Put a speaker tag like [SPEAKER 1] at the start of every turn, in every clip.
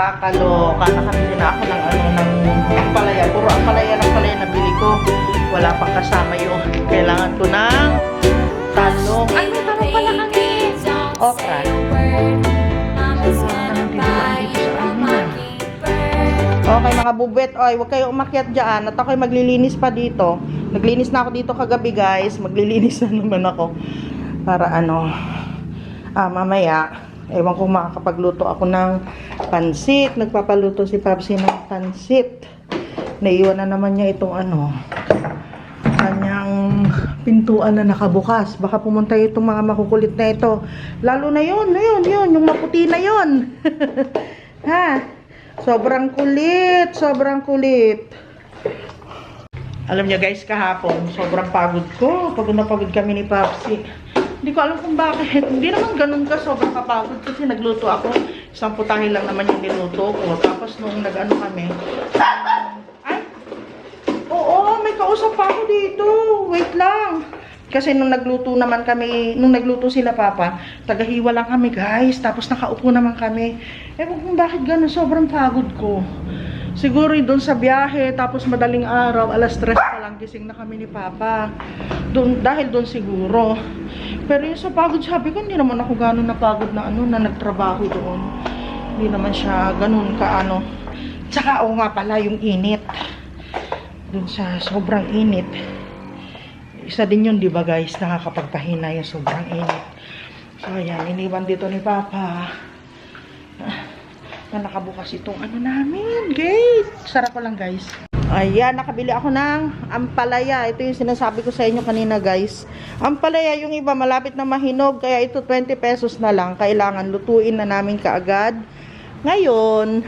[SPEAKER 1] Kakaloka. Nakabili na ako ng ano, ng palaya. Puro ang palaya ng palaya na bili ko. Wala pang kasama yung kailangan ko ng talong. Ay, may talong pala kami. Okra. Okay mga bubet, oy, huwag kayo umakyat dyan at ako'y maglilinis pa dito. Naglinis na ako dito kagabi guys, maglilinis na naman ako. Para ano, ah, mamaya, ewan kung makakapagluto ako ng pansit. Nagpapaluto si Papsi ng pansit. Naiwan na naman niya itong ano, kanyang pintuan na nakabukas. Baka pumunta itong mga makukulit na ito. Lalo na na yun, yun, yung maputi na yun. ha? Sobrang kulit, sobrang kulit. Alam niyo guys, kahapon, sobrang pagod ko. Pagod na pagod kami ni Papsi. Hindi ko alam kung bakit. Hindi naman ganun ka, sobrang kapagod kasi nagluto ako. Isang putahe lang naman yung niluto ko. Tapos nung nag-ano kami, ay, oo, may kausap pa ako dito. Wait lang. Kasi nung nagluto naman kami, nung nagluto sila papa, tagahiwa lang kami guys. Tapos nakaupo naman kami. Ewan kung bakit ganun, sobrang pagod ko. Siguro doon sa biyahe, tapos madaling araw, alas 3 pa lang gising na kami ni Papa. Doon, dahil doon siguro. Pero yung sa pagod, sabi ko, hindi naman ako ganun napagod na ano, na nagtrabaho doon. Hindi naman siya ganun ka ano. Tsaka, oo nga pala, yung init. Doon sa sobrang init. Isa din yun, di ba guys, nakakapagpahina yung sobrang init. So, ayan, iniwan dito ni Papa. Ah, na nakabukas itong ano namin, gate. Sarap ko lang guys. Ayan, nakabili ako ng ampalaya. Ito yung sinasabi ko sa inyo kanina guys. Ampalaya yung iba malapit na mahinog. Kaya ito 20 pesos na lang. Kailangan lutuin na namin kaagad. Ngayon,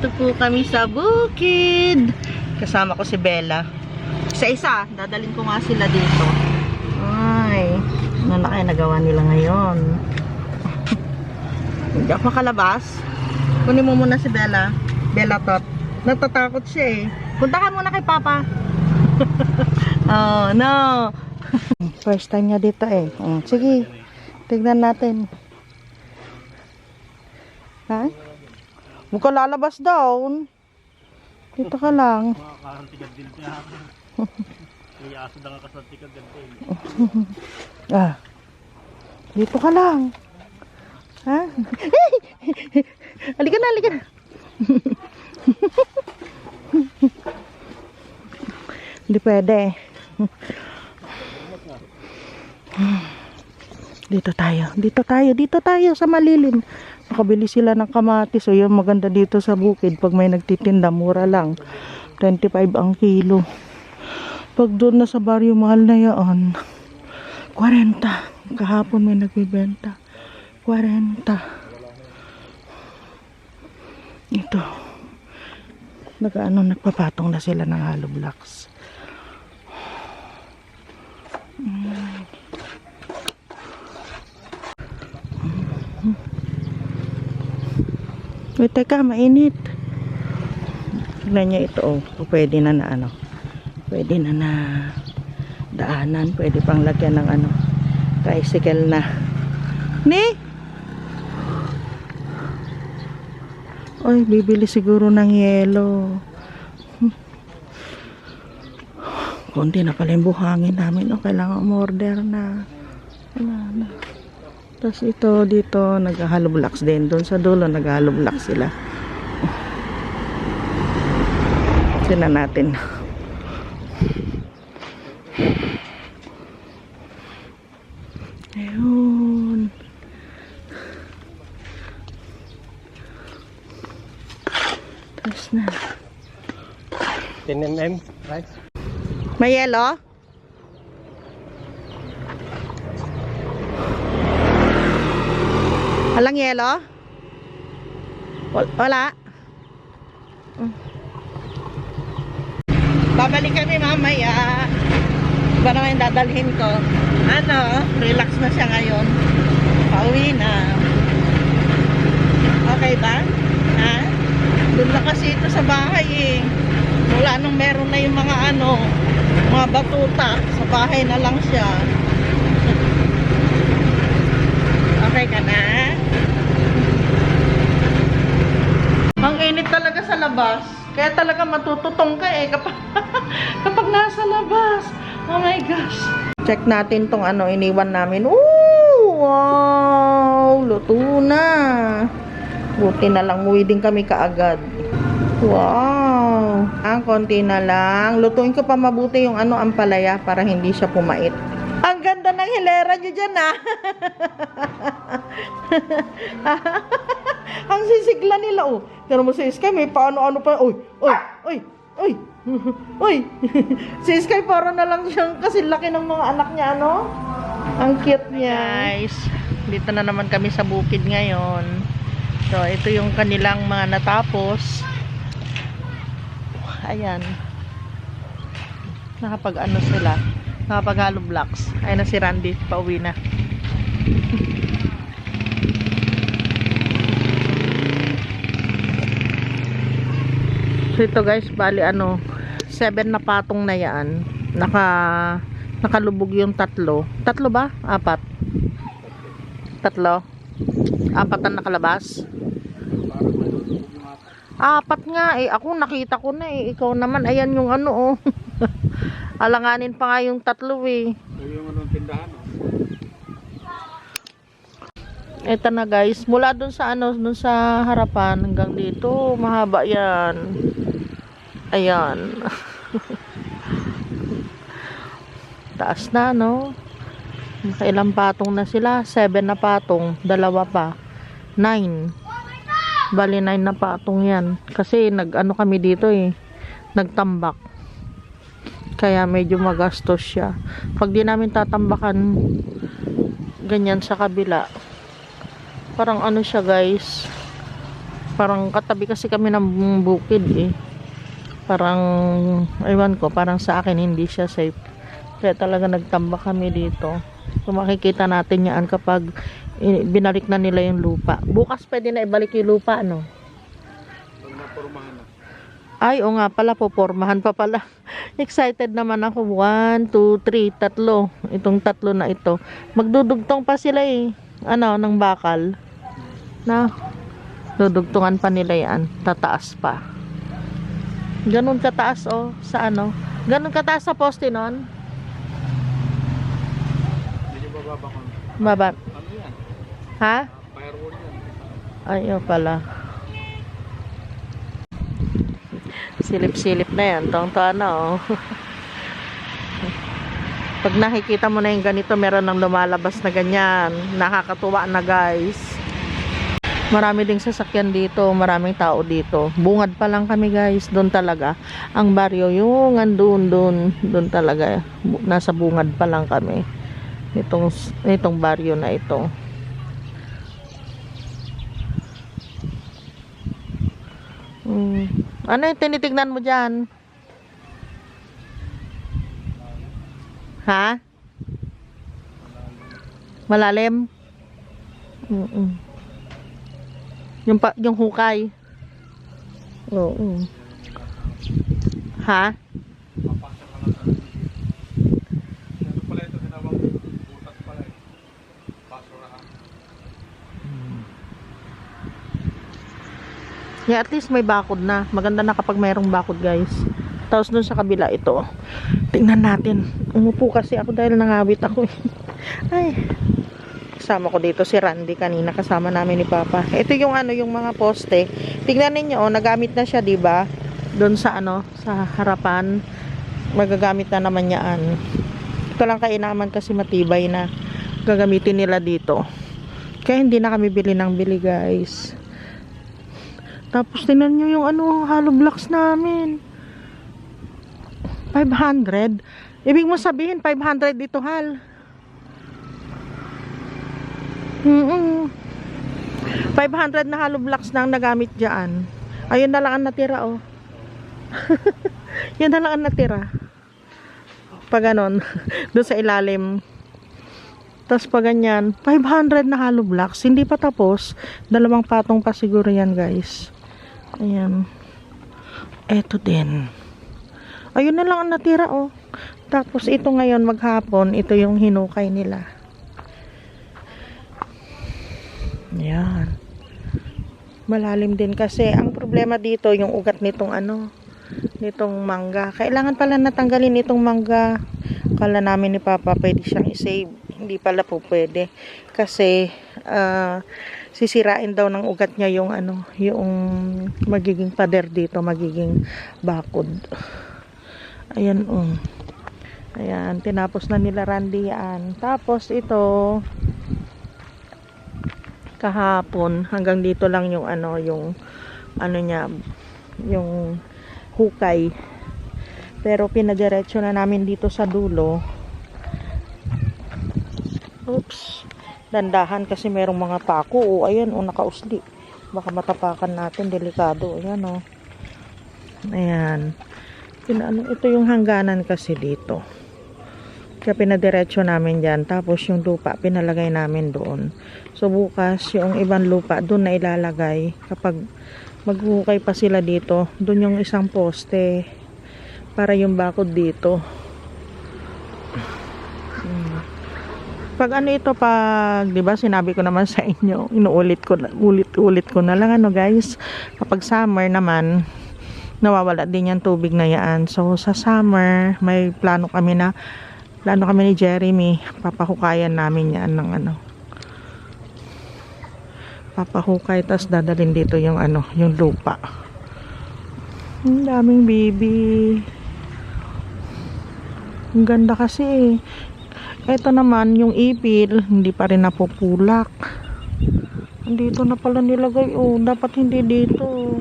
[SPEAKER 1] Nandito po kami sa bukid. Kasama ko si Bella. Isa-isa, dadalhin ko nga sila dito. Ay, ano na kaya nagawa nila ngayon? Hindi ako makalabas. Kunin mo muna si Bella. Bella tot. Natatakot siya eh. Punta ka muna kay Papa. oh, no. First time niya dito eh. Oh, sige, tignan natin. Ha? Huwag ka lalabas daw. Dito ka lang.
[SPEAKER 2] Makakantigad din siya. May aso na nga kasantigad din.
[SPEAKER 1] Ah. Dito ka lang. Ha? halika na, halika na. Hindi pwede. Dito tayo. Dito tayo. Dito tayo sa malilim. Nakabili sila ng kamatis. So, yun maganda dito sa bukid. Pag may nagtitinda, mura lang. 25 ang kilo. Pag doon na sa baryo, mahal na yan. 40. Kahapon may nagbibenta. 40. Ito. Nag-ano, nagpapatong na sila ng hollow blocks. Wait, teka, mainit. Tignan niya ito, oh. Pwede na na, ano. Pwede na na daanan. Pwede pang lagyan ng, ano, tricycle na. Ni? Oy, bibili siguro ng yelo. Hmm. Konti na pala yung buhangin namin. O, kailangan umorder na. Wala na. Tapos ito dito, blocks din. Doon sa dulo, blocks sila. Sila natin. Ayun. Tapos na.
[SPEAKER 2] 10 mm, right?
[SPEAKER 1] May yelo? Walang yelo? Wal- Wala? Mm. Babalik kami mamaya. Iba naman dadalhin ko. Ano, relax na siya ngayon. Pauwi na. Okay ba? Ha? Doon lang kasi ito sa bahay eh. Wala nung meron na yung mga ano, mga batuta. Sa bahay na lang siya. Okay ka na? Ang init talaga sa labas. Kaya talaga matututong ka eh kapag, kapag nasa labas. Oh my gosh. Check natin tong ano iniwan namin. Ooh! Wow! Luto na. Buti na lang. Uwi din kami kaagad. Wow! Ang konti na lang. Lutuin ko pa mabuti yung ano ampalaya para hindi siya pumait. Ang ganda ng hilera nyo dyan ah. Ang sisigla nila oh. Pero mo si Sky may paano-ano pa. Uy! Uy! Uy! Uy! Uy! si Sky para na lang siyang kasi laki ng mga anak niya ano. Ang cute niya. Guys, dito na naman kami sa bukid ngayon. So, ito yung kanilang mga natapos. Ayan. Nakapag ano sila. Nakapag hollow blocks. Ayun na si Randy. Pauwi na. Ito guys, bali ano, 7 na patong na yan. Naka nakalubog yung tatlo. Tatlo ba? Apat. Tatlo. Apat ang nakalabas. Apat nga eh. Ako nakita ko na eh. Ikaw naman, ayan yung ano oh. Alanganin pa nga yung tatlo eh.
[SPEAKER 2] yung anong tindahan, oh.
[SPEAKER 1] Ito na guys, mula dun sa ano, dun sa harapan hanggang dito, mahaba yan. Ayan. Taas na, no? Ilang patong na sila? Seven na patong. Dalawa pa. Nine. Bali, nine na patong yan. Kasi nag-ano kami dito eh. Nagtambak. Kaya medyo magastos siya. Pag di namin tatambakan ganyan sa kabila, parang ano siya guys parang katabi kasi kami ng bukid eh parang ewan ko parang sa akin hindi siya safe. Kaya talaga nagtambak kami dito. So makikita natin yan kapag binalik na nila yung lupa. Bukas pwede na ibalik yung lupa no? Ay o nga pala popormahan pa pala. Excited naman ako. 1, 2, 3, tatlo. Itong tatlo na ito. Magdudugtong pa sila eh. Ano ng bakal. Na dudugtungan pa nila yan. Tataas pa ganun kataas oh sa ano? Ganun kataas sa poste nun?
[SPEAKER 2] Medyo bababa ko.
[SPEAKER 1] baba
[SPEAKER 2] Ano yan?
[SPEAKER 1] ha?
[SPEAKER 2] Firewall yan.
[SPEAKER 1] ay oh pala. Silip-silip na yan. Tong to ano oh. Pag nakikita mo na yung ganito meron ng lumalabas na ganyan. Nakakatuwa na guys Marami ding sasakyan dito, maraming tao dito. Bungad pa lang kami guys, doon talaga. Ang baryo yung andun, doon, doon talaga. Nasa bungad pa lang kami. Itong, itong baryo na ito. Hmm. Ano yung tinitignan mo dyan? Ha? Malalim? Mm Yung, pa, yung hukay? Oo. Ha? Yeah, at least may bakod na. Maganda na kapag mayroong bakod, guys. Tapos dun sa kabila ito. Tingnan natin. Umupo kasi ako dahil nangawit ako. eh. Ay. Kasama ko dito si Randy kanina. Kasama namin ni Papa. Ito yung ano, yung mga poste. Tingnan ninyo, oh, nagamit na siya, di ba? Doon sa ano, sa harapan. Magagamit na naman yan. Ito lang kainaman kasi matibay na gagamitin nila dito. Kaya hindi na kami bili ng bili, guys. Tapos tingnan nyo yung ano, hollow blocks namin. 500. Ibig mo sabihin, 500 dito, hal. Mm 500 na hollow blocks na ang nagamit dyan. Ayun na lang ang natira, oh. Yun na lang ang natira. Pag ganon, doon sa ilalim. Tapos pag ganyan, 500 na hollow blocks. Hindi pa tapos. Dalawang patong pa siguro yan, guys. Ayan. Eto din. Ayun na lang ang natira, oh. Tapos ito ngayon, maghapon, ito yung hinukay nila. Ayan. Malalim din kasi. Ang problema dito, yung ugat nitong ano, nitong mangga. Kailangan pala natanggalin itong mangga. Kala namin ni Papa, pwede siyang isave. Hindi pala po pwede. Kasi, ah, sisirain daw ng ugat niya yung ano, yung magiging pader dito, magiging bakod. Ayan, um. Ayan, tinapos na nila Randy yan. Tapos ito, kahapon, hanggang dito lang yung ano, yung, ano niya, yung hukay. Pero pinadiretso na namin dito sa dulo. Oops. Dandahan kasi merong mga pako. O, ayan, o, nakausli. Baka matapakan natin, delikado. Ayan, o. Ayan. Pina, ano, ito yung hangganan kasi dito. Kaya pinadiretso namin dyan. Tapos yung lupa, pinalagay namin doon. So bukas, yung ibang lupa, doon na ilalagay. Kapag maghukay pa sila dito, doon yung isang poste. Para yung bakod dito. Pag ano ito pag, 'di ba, sinabi ko naman sa inyo, inuulit ko ulit-ulit ko na lang ano guys. Kapag summer naman, nawawala din yung tubig na yan. So sa summer, may plano kami na plano kami ni Jeremy, papahukayan namin yan ng ano. Papahukay tas dadalhin dito yung ano, yung lupa. Ang daming baby. Ang ganda kasi eh. Ito naman, yung ipil, hindi pa rin napupulak. Dito na pala nilagay. Oh, dapat hindi dito.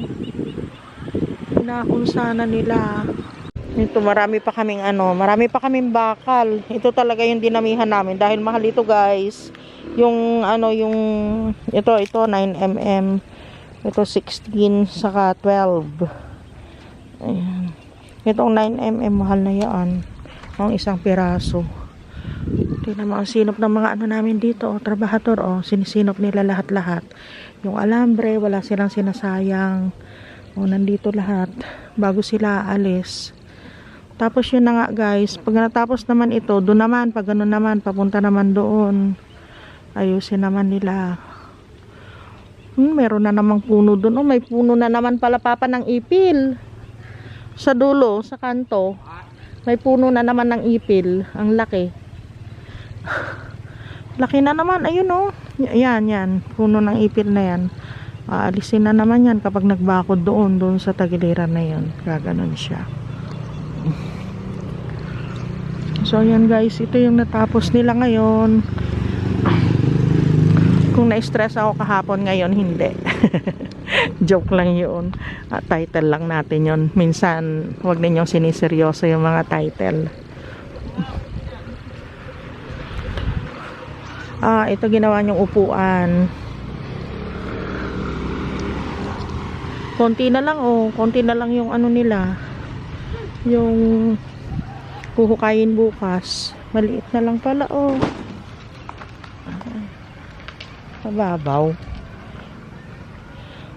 [SPEAKER 1] Pinakon sana nila. Ito, marami pa kaming ano, marami pa kaming bakal. Ito talaga yung dinamihan namin dahil mahal ito guys. Yung ano, yung ito, ito 9mm. Ito 16 saka 12. Ayan. Itong 9mm mahal na yan. Ang isang piraso. Tingnan mo ang sinop ng mga ano namin dito, oh, trabahador, oh, sinisinop nila lahat-lahat. Yung alambre, wala silang sinasayang. Oh, nandito lahat. Bago sila aalis. Tapos yun na nga guys, pag natapos naman ito, doon naman, pag ganun naman, papunta naman doon. Ayusin naman nila. Hmm, meron na namang puno doon. Oh, may puno na naman pala papa ng ipil. Sa dulo, sa kanto. May puno na naman ng ipil. Ang laki. Laki na naman. Ayun oh. Yan, yan. Puno ng ipil na yan. Aalisin na naman yan kapag nagbakod doon. Doon sa tagiliran na yan. Gaganon siya. So, yan guys. Ito yung natapos nila ngayon. Kung na-stress ako kahapon ngayon, hindi. Joke lang yun. Ah, title lang natin yun. Minsan, huwag ninyong siniseryoso yung mga title. Ah, ito ginawa niyong upuan. Konti na lang oh, konti na lang yung ano nila. Yung kuhukayin bukas. Maliit na lang pala oh. Mababaw.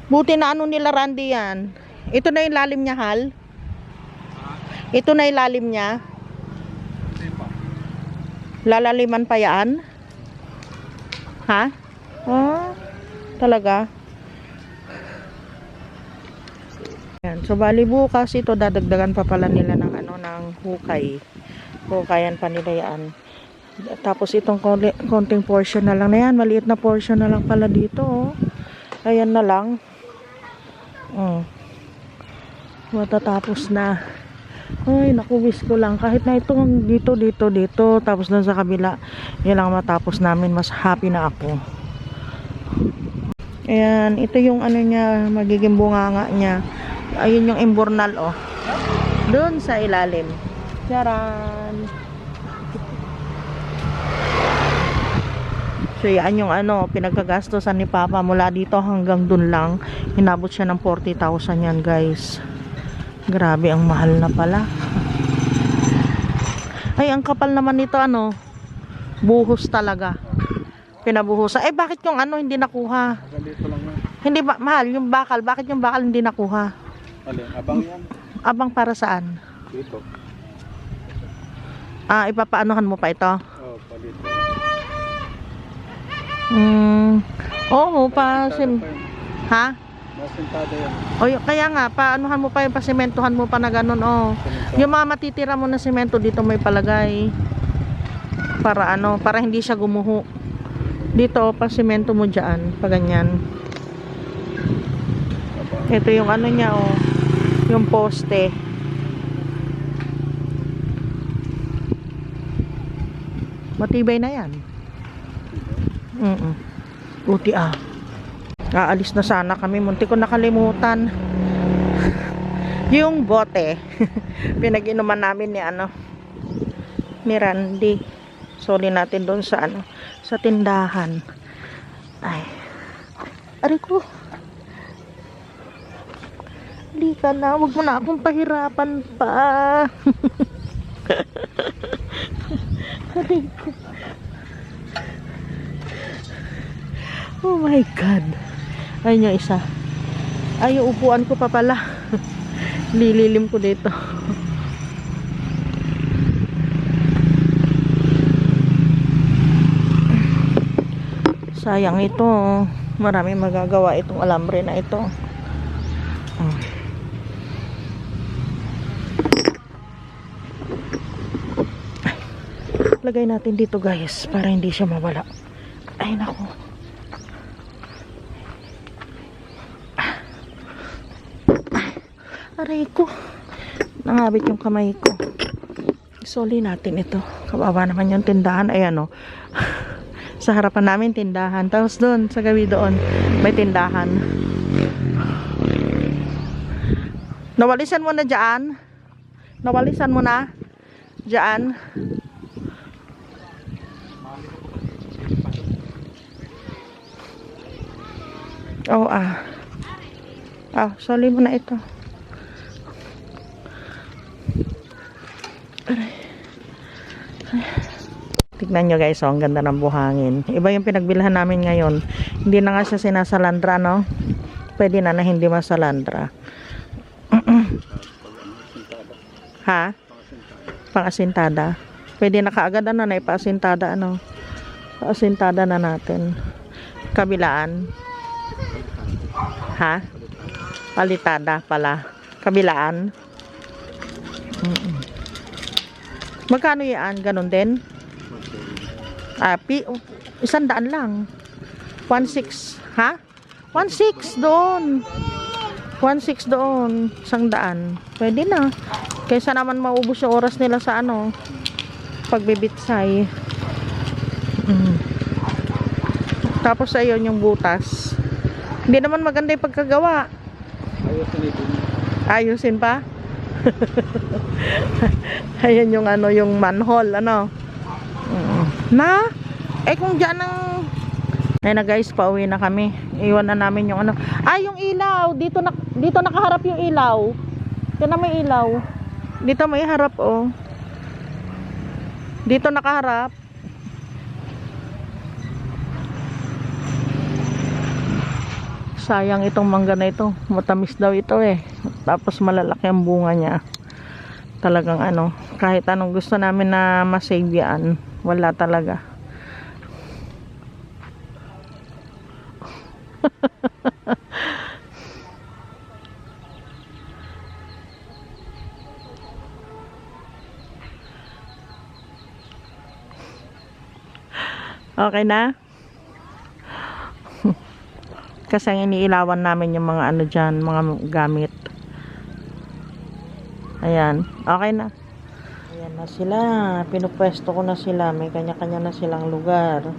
[SPEAKER 1] Buti na ano nila Randy yan. Ito na yung lalim niya, Hal. Ito na yung lalim niya. Lalaliman pa yan? Ha? Ah, talaga? Yan. So, bali bukas ito, dadagdagan pa pala nila ng ano, ng hukay. Hukayan pa nila yan. Tapos itong konti- konting portion na lang na yan. Maliit na portion na lang pala dito, oh. Ayan na lang. Oh. Matatapos na. Ay, naku, wish ko lang. Kahit na itong dito, dito, dito. Tapos na sa kabila. Yan lang matapos namin. Mas happy na ako. Ayan, ito yung ano niya, magiging bunganga niya. Ayun yung imbornal, oh. Doon sa ilalim. Charan! So, yan yung ano, pinagkagastosan ni Papa mula dito hanggang dun lang. Hinabot siya ng 40,000 yan, guys. Grabe, ang mahal na pala. Ay, ang kapal naman nito, ano, buhos talaga. Pinabuhusan. Eh, bakit yung ano hindi nakuha?
[SPEAKER 3] Ganito lang na.
[SPEAKER 1] Hindi ba, mahal, yung bakal, bakit yung bakal hindi nakuha?
[SPEAKER 3] Alin, abang yan.
[SPEAKER 1] Abang para saan?
[SPEAKER 3] Dito.
[SPEAKER 1] Ah, ipapaanohan mo pa ito?
[SPEAKER 3] Oh, palito.
[SPEAKER 1] Hmm. Oo, pa, sim, ha?
[SPEAKER 3] Masintada yan.
[SPEAKER 1] O, kaya nga, paanuhan mo pa yung pasimentohan mo pa na ganun, oh. Yung mga matitira mo na semento dito may palagay. Para ano, para hindi siya gumuho. Dito, pasimento mo dyan, pa ganyan. Ito yung ano niya, oh. Yung poste. Matibay na yan. Mm Buti ah. Aalis na sana kami. Munti ko nakalimutan. Yung bote. Pinag-inuman namin ni ano. Ni Randy. Soli natin doon sa ano. Sa tindahan. Ay. Aray ko. Hindi ka na. Huwag mo na akong pahirapan pa. Oh my God. Ayun yung isa. Ay, upuan ko pa pala. Lililim ko dito. Sayang ito. Marami magagawa itong alambre na ito. Lagay natin dito guys para hindi siya mawala. Ay nako. Aray ko. Nangabit yung kamay ko. Isoli natin ito. Kawawa naman yung tindahan. Ayan o. sa harapan namin tindahan. Tapos doon, sa gabi doon, may tindahan. Nawalisan mo na dyan? Nawalisan mo na? Dyan? Oh, ah. Ah, soli mo na ito. Tignan nyo guys, oh, ang ganda ng buhangin. Iba yung pinagbilhan namin ngayon. Hindi na nga siya sinasalandra, no? Pwede na na hindi masalandra. ha? Pangasintada. Pwede na kaagad ano na ipaasintada, ano? Paasintada na natin. Kabilaan. Ha? Palitada pala. Kabilaan. Mm-mm. Magkano yan? Ganon din? Ah, pi, isang daan lang. 1.6. Ha? 1.6 doon. 1.6 doon. Isang daan. Pwede na. Kaysa naman maubos yung oras nila sa ano, pagbibitsay. Mm. Tapos ayun yung butas. Hindi naman maganda yung pagkagawa. Ayusin pa. Ayan yung ano, yung manhole, ano. Mm. Na? Eh kung dyan ang... Ayun na guys, pauwi na kami. Iwan na namin yung ano. Ah, yung ilaw. Dito, na, dito nakaharap yung ilaw. Ito na may ilaw. Dito may harap, oh. Dito nakaharap. Sayang itong mangga na ito. Matamis daw ito eh. Tapos malalaki ang bunga niya. Talagang ano, kahit anong gusto namin na masave yan, wala talaga. Okay na? Kasi ang iniilawan namin yung mga ano dyan, mga gamit. Ayan. Okay na. Ayan na sila. Pinupwesto ko na sila. May kanya-kanya na silang lugar.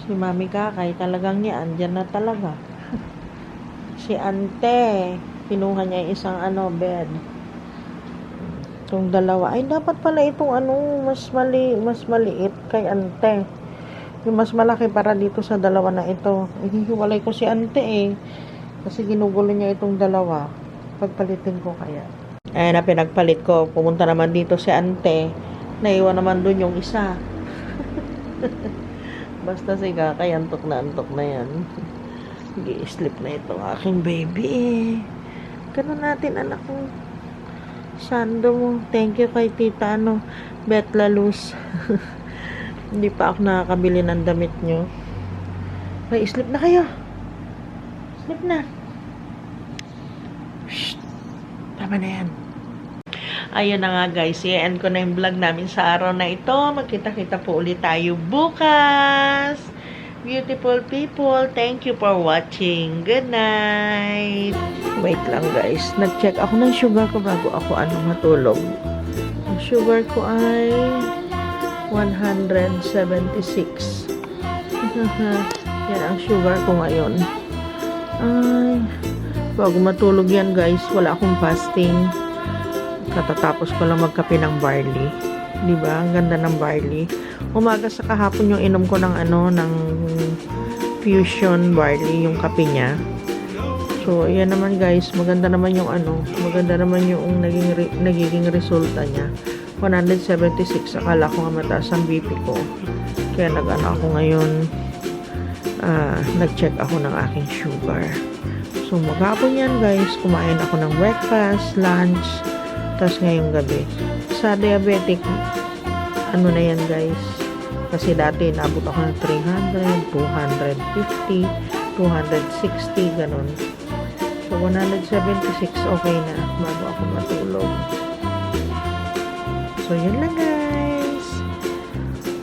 [SPEAKER 1] Si Mami Kakay talagang niya. Andyan na talaga. si Ante. Kinuha niya yung isang ano, bed. Itong dalawa. Ay, dapat pala itong ano, mas mali, mas maliit kay Ante. Yung mas malaki para dito sa dalawa na ito. Ihihiwalay ko si Ante eh. Kasi ginugulo niya itong dalawa. Pagpalitin ko kaya. Ayan na pinagpalit ko. Pumunta naman dito si Ante. Naiwan naman dun yung isa. Basta si Kakay, antok na antok na yan. Gi-sleep na ito aking baby eh. Ganun natin anak ko. Sando mo. Thank you kay tita ano. Bet Laluz. Hindi pa ako nakakabili ng damit nyo. Ay, sleep na kayo. Sleep na. Shh. Tama na yan. Ayun na nga guys, i-end ko na yung vlog namin sa araw na ito. Magkita-kita po ulit tayo bukas. Beautiful people, thank you for watching. Good night. Wait lang guys, nag-check ako ng sugar ko bago ako ano matulog. Ang sugar ko ay 176. yan ang sugar ko ngayon. Ay, bago matulog yan guys, wala akong fasting. Katatapos ko lang magkape ng barley. 'Di ba? Ang ganda ng barley. Umaga sa kahapon yung inom ko ng ano, ng fusion barley, yung kape niya. So, ayan naman guys, maganda naman yung ano, maganda naman yung naging re- nagiging resulta niya. 176, akala ko nga mataas ang BP ko. Kaya nag-ano ako ngayon, ah, nag-check ako ng aking sugar. So, maghapon yan guys, kumain ako ng breakfast, lunch, tapos ngayong gabi. Sa diabetic, ano na yan guys, kasi dati nabot ako ng 300, 250, 260, ganun. So, 176, okay na bago ako matulog. So, yun lang guys.